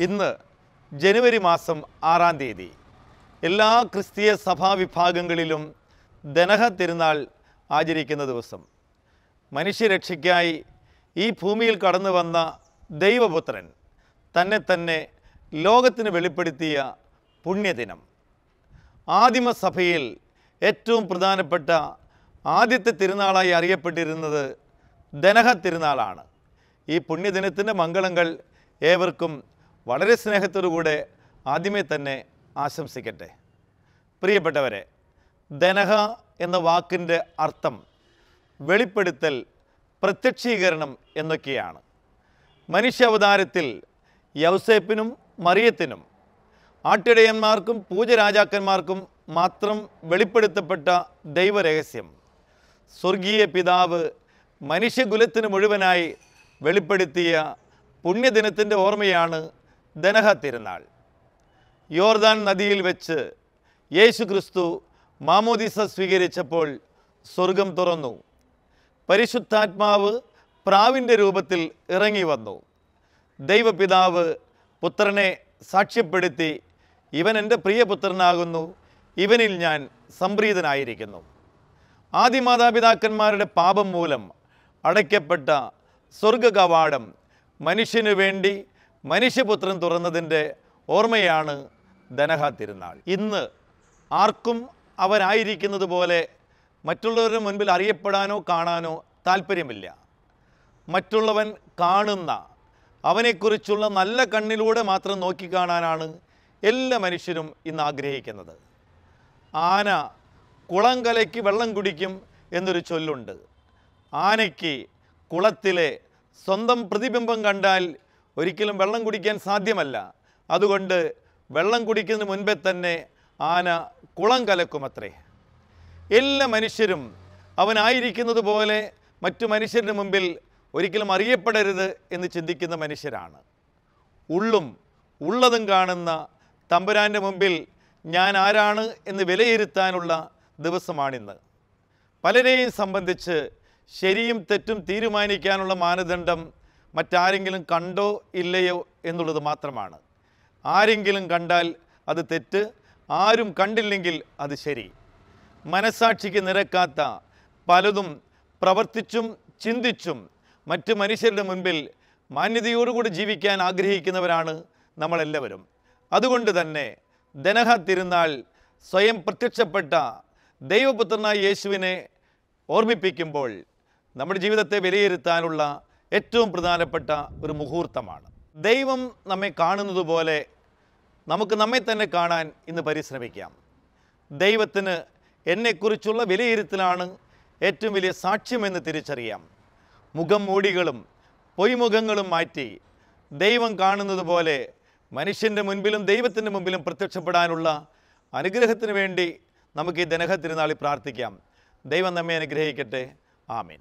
ഇന്ന് ജനുവരി മാസം ആറാം തീയതി എല്ലാ ക്രിസ്തീയ സഭാ വിഭാഗങ്ങളിലും ദനഹ തിരുനാൾ ആചരിക്കുന്ന ദിവസം. മനുഷ്യരക്ഷയ്ക്കായി ഈ ഭൂമിയിൽ കടന്നു വന്ന ദൈവപുത്രൻ തന്നെ തന്നെ ലോകത്തിന് വെളിപ്പെടുത്തിയ പുണ്യദിനം. ആദിമസഭയിൽ ഏറ്റവും പ്രധാനപ്പെട്ട ആദ്യത്തെ തിരുനാളായി അറിയപ്പെട്ടിരുന്നത് ദനഹ തിരുനാളാണ്. ഈ പുണ്യദിനത്തിന്റെ മംഗളങ്ങൾ ഏവർക്കും വളരെ സ്നേഹത്തോടുകൂടെ ആദ്യമേ തന്നെ ആശംസിക്കട്ടെ. പ്രിയപ്പെട്ടവരെ ധനഹ എന്ന വാക്കിന്റെ അർത്ഥം വെളിപ്പെടുത്തൽ പ്രത്യക്ഷീകരണം എന്നൊക്കെയാണ്. മനുഷ്യാവതാരത്തിൽ യൗസേപ്പിനും മറിയത്തിനും ആട്ടിടയന്മാർക്കും പൂജരാജാക്കന്മാർക്കും മാത്രം വെളിപ്പെടുത്തപ്പെട്ട ദൈവരഹസ്യം. സ്വർഗീയ പിതാവ് മനുഷ്യകുലത്തിന് മുഴുവനായി വെളിപ്പെടുത്തിയ പുണ്യദിനത്തിന്റെ ഓർമ്മയാണ് ദനഹ തിരുനാൾ. യോർദാൻ നദിയിൽ വെച്ച് യേശു ക്രിസ്തു മാമോദിസ സ്വീകരിച്ചപ്പോൾ സ്വർഗം തുറന്നു. പരിശുദ്ധാത്മാവ് പ്രാവിന്റെ രൂപത്തിൽ ഇറങ്ങി വന്നു. ദൈവപിതാവ് പുത്രനെ സാക്ഷ്യപ്പെടുത്തി ഇവൻ എന്റെ പ്രിയപുത്രനാകുന്നു ഇവനിൽ ഞാൻ സംപ്രീതനായിരിക്കുന്നു. ആദിമാതാപിതാക്കന്മാരുടെ പാപം മൂലം അടയ്ക്കപ്പെട്ട സ്വർഗ കവാടം മനുഷ്യനു വേണ്ടി മനുഷ്യപുത്രൻ തുറന്നതിന്റെ ഓർമ്മയാണ് ധനഹ തിരുനാൾ. ഇന്ന് ആർക്കും അവരായിരിക്കുന്നത് പോലെ മറ്റുള്ളവരുടെ മുൻപിൽ അറിയപ്പെടാനോ കാണാനോ താല്പര്യമില്ല. മറ്റുള്ളവൻ കാണുന്ന അവനെക്കുറിച്ചുള്ള നല്ല കണ്ണിലൂടെ മാത്രം നോക്കിക്കാണാനാണ് എല്ലാ മനുഷ്യരും ഇന്ന് ആഗ്രഹിക്കുന്നത്. ആന കുളം കലയ്ക്ക് വെള്ളം കുടിക്കും എന്നൊരു ചൊല്ലുണ്ട്. ആനയ്ക്ക് കുളത്തിലെ സ്വന്തം പ്രതിബിംബം കണ്ടാൽ ഒരിക്കലും വെള്ളം കുടിക്കാൻ സാധ്യമല്ല. അതുകൊണ്ട് വെള്ളം കുടിക്കുന്നതിന് മുൻപേ തന്നെ ആന കുളം കലക്കുമത്രേ. എല്ലാ മനുഷ്യരും അവനായിരിക്കുന്നത് പോലെ മറ്റു മനുഷ്യരുടെ മുമ്പിൽ ഒരിക്കലും അറിയപ്പെടരുത് എന്ന് ചിന്തിക്കുന്ന മനുഷ്യരാണ്. ഉള്ളും ഉള്ളതും കാണുന്ന തമ്പുരാന്റെ മുമ്പിൽ ഞാൻ ആരാണ് എന്ന് വിലയിരുത്താനുള്ള ദിവസമാണിന്ന്. പലരെയും സംബന്ധിച്ച് ശരിയും തെറ്റും തീരുമാനിക്കാനുള്ള മാനദണ്ഡം മറ്റാരെങ്കിലും കണ്ടോ ഇല്ലയോ എന്നുള്ളത് മാത്രമാണ്. ആരെങ്കിലും കണ്ടാൽ അത് തെറ്റ് ആരും കണ്ടില്ലെങ്കിൽ അത് ശരി. മനസാക്ഷിക്ക് നിരക്കാത്ത പലതും പ്രവർത്തിച്ചും ചിന്തിച്ചും മറ്റ് മനുഷ്യരുടെ മുൻപിൽ മാന്യതയോടുകൂടി ജീവിക്കാൻ ആഗ്രഹിക്കുന്നവരാണ് നമ്മളെല്ലാവരും. അതുകൊണ്ട് തന്നെ ദനഹ തിരുനാൾ സ്വയം പ്രത്യക്ഷപ്പെട്ട ദൈവപുത്രനായ യേശുവിനെ ഓർമ്മിപ്പിക്കുമ്പോൾ നമ്മുടെ ജീവിതത്തെ വിലയിരുത്താനുള്ള ഏറ്റവും പ്രധാനപ്പെട്ട ഒരു മുഹൂർത്തമാണ്. ദൈവം നമ്മെ കാണുന്നത് പോലെ നമുക്ക് നമ്മെ തന്നെ കാണാൻ ഇന്ന് പരിശ്രമിക്കാം. ദൈവത്തിന് എന്നെക്കുറിച്ചുള്ള വിലയിരുത്തലാണ് ഏറ്റവും വലിയ സാക്ഷ്യമെന്ന് തിരിച്ചറിയാം. മുഖം മൂടികളും പൊയ്മുഖങ്ങളും മാറ്റി ദൈവം കാണുന്നത് പോലെ മനുഷ്യന്റെ മുൻപിലും ദൈവത്തിന്റെ മുമ്പിലും പ്രത്യക്ഷപ്പെടാനുള്ള അനുഗ്രഹത്തിന് വേണ്ടി നമുക്ക് ഈ ദനഹ തിരുനാളിൽ പ്രാർത്ഥിക്കാം. ദൈവം നമ്മെ അനുഗ്രഹിക്കട്ടെ. ആമീൻ.